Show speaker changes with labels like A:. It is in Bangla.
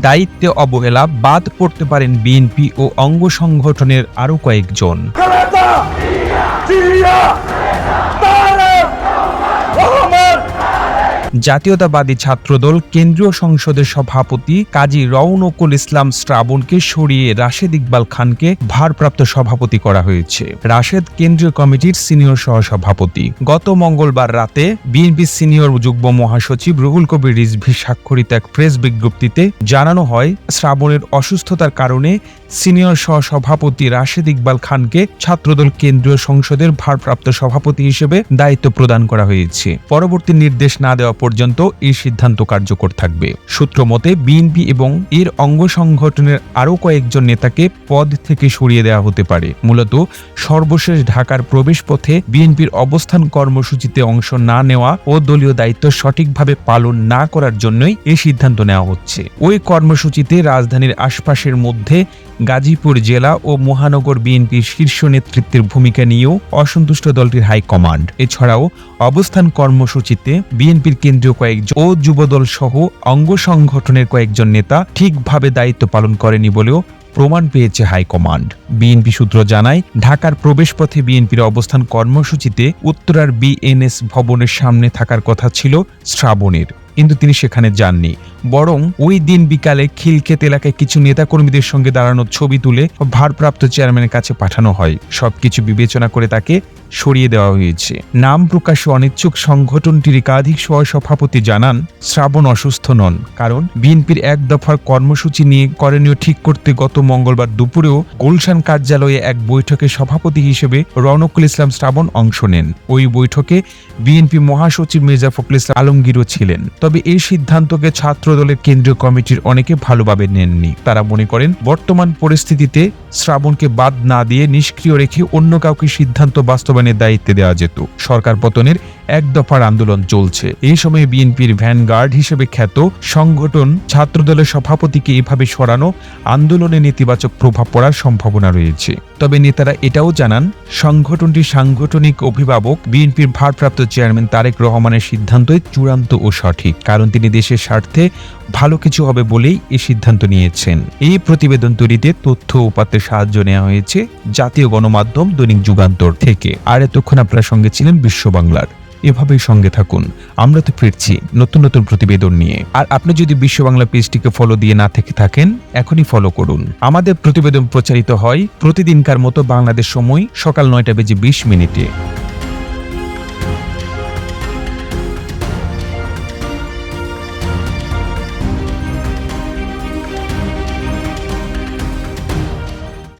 A: দায়িত্বে অবহেলা বাদ পড়তে পারেন বিএনপি ও অঙ্গ সংগঠনের আরও কয়েকজন। জাতীয়তাবাদী ছাত্রদল কেন্দ্রীয় সংসদের সভাপতি কাজী রওনকুল ইসলাম শ্রাবণকে সরিয়ে রাশেদ ইকবাল খানকে ভারপ্রাপ্ত সভাপতি করা হয়েছে। রাশেদ কেন্দ্রীয় কমিটির সিনিয়র সহসভাপতি। গত মঙ্গলবার রাতে বিএনপি সিনিয়র যুগ্ম মহাসচিব রুহুল কবির রিজভি স্বাক্ষরিত এক প্রেস বিজ্ঞপ্তিতে জানানো হয়, শ্রাবণের অসুস্থতার কারণে সিনিয়র সহসভাপতি রাশেদ ইকবাল খানকে ছাত্রদল কেন্দ্রীয় সংসদের ভারপ্রাপ্ত সভাপতি হিসেবে দায়িত্ব প্রদান করা হয়েছে। পরবর্তী নির্দেশ না দেওয়া পর্যন্ত এই সিদ্ধান্ত কার্যকর থাকবে। সূত্র মতে, বিএনপি এবং এর অঙ্গ সংগঠনের আরও কয়েকজন নেতাকে পদ থেকে সরিয়ে দেওয়া হতে পারে। মূলত, সর্বশেষ ঢাকার প্রবেশপথে বিএনপির অবস্থান কর্মসূচিতে অংশ না নেওয়া ও দলীয় দায়িত্ব সঠিকভাবে পালন না করার জন্যই এই সিদ্ধান্ত নেওয়া হচ্ছে। ওই কর্মসূচিতে রাজধানীর আশপাশের মধ্যে গাজীপুর জেলা ও মহানগর বিএনপির শীর্ষ নেতৃত্বের ভূমিকা নিয়েও অসন্তুষ্ট দলটির হাইকমান্ড এছাড়াও অবস্থান কর্মসূচিতে বিএনপির কেন্দ্রীয় কয়েকজন ও যুবদল সহ অঙ্গ সংগঠনের কয়েকজন নেতা ঠিকভাবে দায়িত্ব পালন করেনি বলেও প্রমাণ পেয়েছে হাইকমান্ড বিএনপি সূত্র জানায়, ঢাকার প্রবেশপথে বিএনপির অবস্থান কর্মসূচিতে উত্তরার বিএনএস ভবনের সামনে থাকার কথা ছিল শ্রাবণের। কিন্তু তিনি সেখানে যাননি। বরং ওই দিন বিকালে খিলক্ষেত এলাকায় কিছু নেতাকর্মীদের সঙ্গে দাঁড়ানোর ছবি তুলে ভারপ্রাপ্ত চেয়ারম্যানের কাছে পাঠানো হয়। সবকিছু বিবেচনা করে তাকে সরিয়ে দেওয়া হয়েছে। নাম প্রকাশে অনিচ্ছুক সংগঠনটির একাধিক সহসভাপতি জানান, শ্রাবণ অসুস্থ নন, কারণ বিএনপির এক দফার কর্মসূচি নিয়ে করণীয় ঠিক করতে গত মঙ্গলবার দুপুরেও গুলশান কার্যালয়ে এক বৈঠকে সভাপতি হিসেবে রনকুল ইসলাম শ্রাবণ অংশ নেন। ওই বৈঠকে বিএনপি মহাসচিব মির্জা ফখরুল ইসলাম আলমগীরও ছিলেন। তবে এই সিদ্ধান্তকে ছাত্রদলের কেন্দ্রীয় কমিটির অনেকে ভালোভাবে নেননি। তারা মনে করেন, বর্তমান পরিস্থিতিতে শ্রাবণকে বাদ না দিয়ে নিষ্ক্রিয় রেখে অন্য কাউকে সিদ্ধান্ত বাস্তবায়নের দায়িত্বে দেওয়া যেত। সরকার পতনের এক দফার আন্দোলন চলছে। এই সময়ে বিএনপির ভ্যানগার্ড হিসেবে খ্যাত সংগঠন ছাত্রদলের সভাপতিকে এভাবে সরানো আন্দোলনে নেতিবাচক প্রভাব পড়ার সম্ভাবনা রয়েছে। তবে নেতারা এটাও জানান সংগঠনটি সাংগঠনিক অভিভাবক বিএনপির ভারপ্রাপ্ত চেয়ারম্যান তারেক রহমানের সিদ্ধান্তই চূড়ান্ত ও সঠিক। কারণ তিনি দেশের স্বার্থে ভালো কিছু হবে বলেই এই সিদ্ধান্ত নিয়েছেন। এই প্রতিবেদন তৈরিতে তথ্য উপাত্তের সাহায্য নেওয়া হয়েছে জাতীয় গণমাধ্যম দৈনিক যুগান্তর থেকে। আর এতক্ষণ আপনার সঙ্গে ছিলেন বিশ্ব বাংলার। এভাবেই সঙ্গে থাকুন। আমরা তো ফিরছি নতুন নতুন প্রতিবেদন নিয়ে। আর আপনি যদি বিশ্ব বাংলা পেজটিকে ফলো দিয়ে না থেকে থাকেন, এখনই ফলো করুন। আমাদের প্রতিবেদন প্রচারিত হয় প্রতিদিনকার মতো বাংলাদেশ সময় সকাল নয়টা বেজে বিশ মিনিটে।